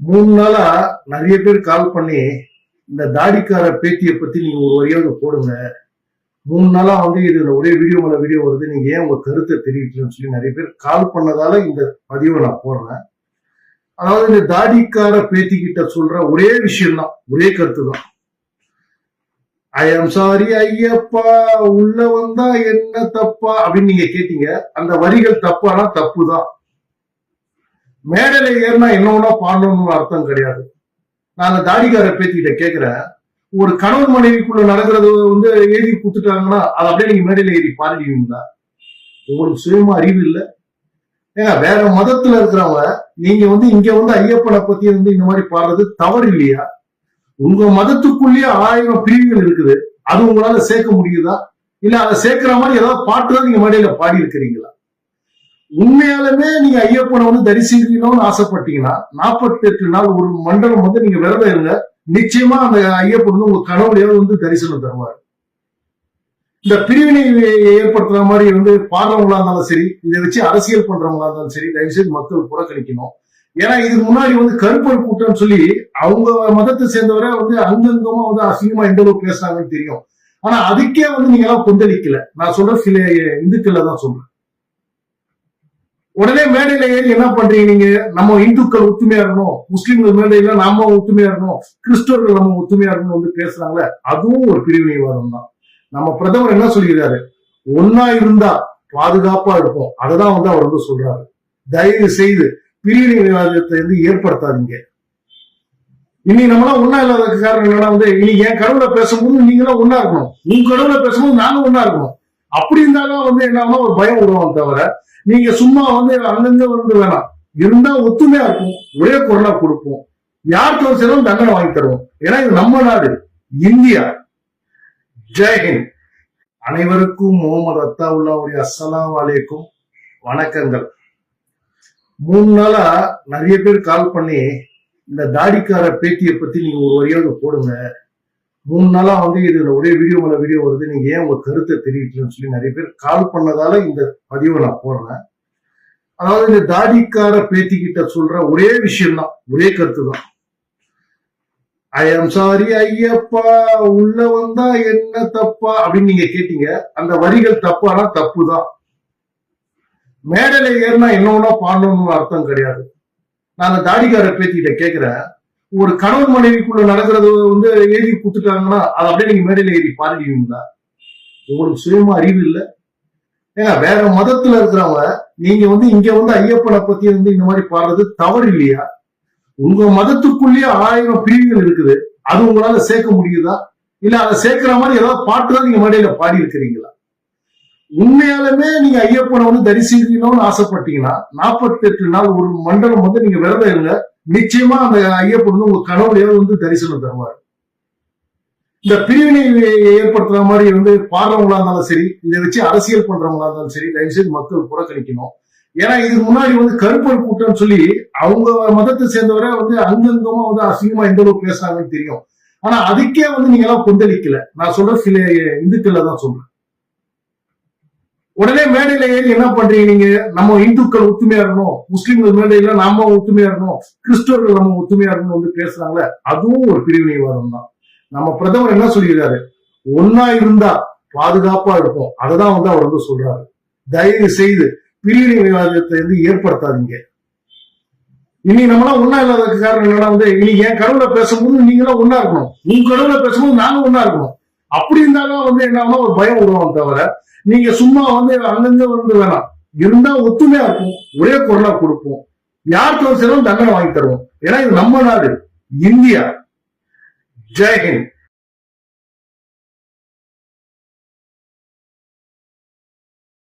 மூணு நாளா நிறைய பேர் கால் பண்ணி இந்த தாடிக்கார பேத்தியை பத்தி நீங்க ஒரு வரியாவது போடுங்க. மூணு நாளா வந்து இதுல ஒரே வீடியோ மேல வீடியோ வருது நீங்க ஏன் உங்க கருத்தை தெரிவிக்கலன்னு சொல்லி நிறைய பேர் கால் பண்ணதால இந்த பதிவை நான் போடுறேன். அதாவது இந்த தாடிக்கார பேத்தி கிட்ட சொல்ற ஒரே விஷயம் தான் ஒரே கருத்து தான். ஐ ஆம் சாரி ஐயப்பா உள்ள வந்தா என்ன தப்பா? அப்படின்னு நீங்க கேட்டீங்க. அந்த வரிகள் தப்பானா தப்பு தான் மேடையில ஏறினா என்னவனா பாடணும்னு அர்த்தம் கிடையாது. நான் அந்த தாடிக்கார பேத்திக்கிட்ட கேக்குறேன். ஒரு கணவன் மனைவிக்குள்ள நடக்கிறது வந்து எழுதி குத்துட்டாங்கன்னா அதை அப்படியே நீங்க மேடையில ஏறி பாடிடுவீங்களா? உங்களுக்கு சுயமா அறிவு இல்ல. ஏங்க வேற மதத்துல இருக்கிறவங்க நீங்க வந்து இங்க வந்து ஐயப்பனை பத்தி வந்து இந்த மாதிரி பாடுறது தவறு இல்லையா? உங்க மதத்துக்குள்ளேயே ஆயிரம் பிரிவுகள் இருக்குது. அது உங்களால சேர்க்க முடியுதா? இல்ல அதை சேர்க்கிற மாதிரி ஏதாவது பாட்டு தான் நீங்க மேடையில பாடி இருக்கிறீங்களா உண்மையாலுமே நீங்க ஐயப்பனை வந்து தரிசிக்கணும்னு ஆசைப்பட்டீங்கன்னா நாற்பத்தி எட்டு நாள் ஒரு மண்டலம் வந்து நீங்க விரதம் இருங்க. நிச்சயமா அந்த ஐயப்பன் வந்து உங்க கனவுலையாவது வந்து தரிசனம் தருவார். இந்த பிரிவினை ஏற்படுத்துற மாதிரி வந்து பாடுறவங்களா இருந்தாலும் சரி இதை வச்சு அரசியல் பண்றவங்களா இருந்தாலும் சரி தயவு செய்து மக்கள் புறக்கணிக்கணும். ஏன்னா இதுக்கு முன்னாடி வந்து கருப்பர் கூட்டம் சொல்லி அவங்க மதத்தை சேர்ந்தவரை வந்து அங்கங்கமா வந்து அசிங்கமா எந்த அளவுக்கு பேசுறாங்கன்னு தெரியும். ஆனா அதுக்கே வந்து நீங்க எல்லாம் கொந்தளிக்கல. நான் சொல்ற சில இந்துக்கள்ல தான் சொல்றேன். உடனே மேடையில ஏறி என்ன பண்றீங்க நீங்க? நம்ம இந்துக்கள் ஒத்துமையா இருக்கணும். முஸ்லீம்கள் மேடையில நாம ஒத்துமையா இருக்கணும். கிறிஸ்தவர்கள் நம்ம ஒத்துமையா இருக்கணும் வந்து பேசுறாங்களே அதுவும் ஒரு பிரிவினைவாதம் தான். நம்ம பிரதமர் என்ன சொல்லிடுறாரு ஒன்னா இருந்தா பாதுகாப்பா இருக்கும் அதைதான் வந்து அவர் வந்து சொல்றாரு. தயவு செய்து பிரிவினைவாதத்தை வந்து ஏற்படுத்தாதீங்க. இனி நம்மளாம் ஒன்னா இல்லாததுக்கு காரணம் என்னன்னா வந்து இனி என் கடவுளை பேசும்போது நீங்களும் ஒன்னா இருக்கணும். உங்க கடவுளை பேசும்போது நானும் ஒன்னா இருக்கணும். அப்படி இருந்தாலும் வந்து என்ன ஒரு பயம் விடுவோம் தவிர நீங்க சும்மா வந்து அங்கங்க வந்து வேணாம் இருந்தா ஒத்துமையா இருக்கும். ஒரே குரலா கொடுப்போம். யாருக்கு அவசியம் தண்டனை வாங்கி தருவோம். ஏன்னா இது நம்ம நாடு. இந்தியா. ஜெயஹிந்த் அனைவருக்கும் முகமது அத்தாவுல்லாவுடைய அஸ்ஸலாம் வலைக்கும் வணக்கங்கள். மூணு நாளா நிறைய பேர் கால் பண்ணி இந்த தாடிக்கார பேட்டியை பத்தி நீங்க ஒரு வரியாவது போடுங்க. மூணு நாளா வந்து இதுல ஒரே வீடியோ மேல வீடியோ வருது. நீங்க ஏன் உங்க கருத்தை தெரிவிக்கலன்னு சொல்லி நிறைய பேர் கால் பண்ணதால இந்த பதிவை நான் போடுறேன். அதாவது இந்த தாடிக்கார பேத்தி கிட்ட சொல்ற ஒரே விஷயம் தான் ஒரே கருத்து தான். ஐ ஆம் சாரி ஐயப்பா உள்ள வந்தா என்ன தப்பா? அப்படின்னு நீங்க கேட்டீங்க. அந்த வரிகள் தப்பானா தப்பு தான் மேடையில ஏறினா என்னவனா பாடணும்னு அர்த்தம் கிடையாது. நான் அந்த தாடிக்கார பேத்திக்கிட்ட கேட்கிறேன் ஒரு கணவன் மனைவிக்குள்ள நடக்கிறது வந்து எழுதி குத்துட்டாங்கன்னா அதை அப்படியே நீங்க மேடையில ஏறி பாடிடுவீங்களா? உங்களுக்கு சுயமா அறிவு இல்ல. ஏன்னா வேற மதத்துல இருக்கிறவங்க நீங்க வந்து இங்க வந்து ஐயப்பனை பத்தி வந்து இந்த மாதிரி பாடுறது தவறு இல்லையா? உங்க மதத்துக்குள்ளேயே ஆயிரம் பிரிவுகள் இருக்குது. அது உங்களால சேர்க்க முடியுதா? இல்ல அதை சேர்க்கிற மாதிரி ஏதாவது பாட்டு தான் நீங்க மேடையில பாடி இருக்கிறீங்களா உண்மையாலுமே நீங்க ஐயப்பனை வந்து தரிசிக்கணும்னு ஆசைப்பட்டீங்கன்னா நாற்பத்தி எட்டு நாள் ஒரு மண்டலம் வந்து நீங்க விரதம் இருங்க. நிச்சயமா அந்த ஐயப்பன் வந்து உங்க கனவுலையாவது வந்து தரிசனம் தருவார். இந்த பிரிவினை ஏற்படுத்துற மாதிரி வந்து பாடுறவங்களா இருந்தாலும் சரி இதை வச்சு அரசியல் பண்றவங்களா இருந்தாலும் சரி தயவு செய்து மக்கள் புறக்கணிக்கணும் ஏன்னா இதுக்கு முன்னாடி வந்து கருப்பர் கூட்டம் சொல்லி அவங்க மதத்தை சேர்ந்தவரை வந்து அங்கங்கமா வந்து அசிங்கமா எந்த அளவுக்கு பேசுறாங்கன்னு தெரியும். ஆனா அதுக்கே வந்து நீங்க எல்லாம் கொந்தளிக்கல. நான் சொல்ற சில இந்துக்கள்ல தான் சொல்றேன். உடனே மேடையில ஏறி என்ன பண்றீங்க நீங்க? நம்ம இந்துக்கள் ஒத்துமையா இருக்கணும் முஸ்லிம்கள் மேடையில நாம ஒத்துமையா இருக்கணும் கிறிஸ்தவர்கள் நம்ம ஒத்துமையா இருக்கணும் வந்து பேசுறாங்களே அதுவும் ஒரு பிரிவினைவாதம் தான். நம்ம பிரதமர் என்ன சொல்லியிருக்காரு? ஒன்னா இருந்தா பாதுகாப்பா இருக்கும் அததான் வந்து அவர் வந்து சொல்றாரு. தயவு செய்து பிரிவினைவாதத்தை வந்து ஏற்படுத்தாதீங்க. இனி நம்மளாம் ஒன்னா இல்லாததுக்கு காரணம் என்னன்னா வந்து இனி என் கடவுளை பேசும்போது நீங்களும் ஒன்னா இருக்கணும். உங்க கடவுளை பேசும்போது நாங்க ஒன்னா இருக்கணும். அப்படி இருந்தாலும் வந்து என்ன ஒரு பயம் விடுவோம் தவிர நீங்க சும்மா வந்து அங்கங்க வந்து வேணாம். இருந்தா ஒத்துமையா இருக்கும் ஒரே குரலா கொடுப்போம். யாருக்கு அவசியம் தண்டனை வாங்கி தருவோம். ஏன்னா இது நம்ம நாடு. இந்தியா. ஜெய்ஹிந்த்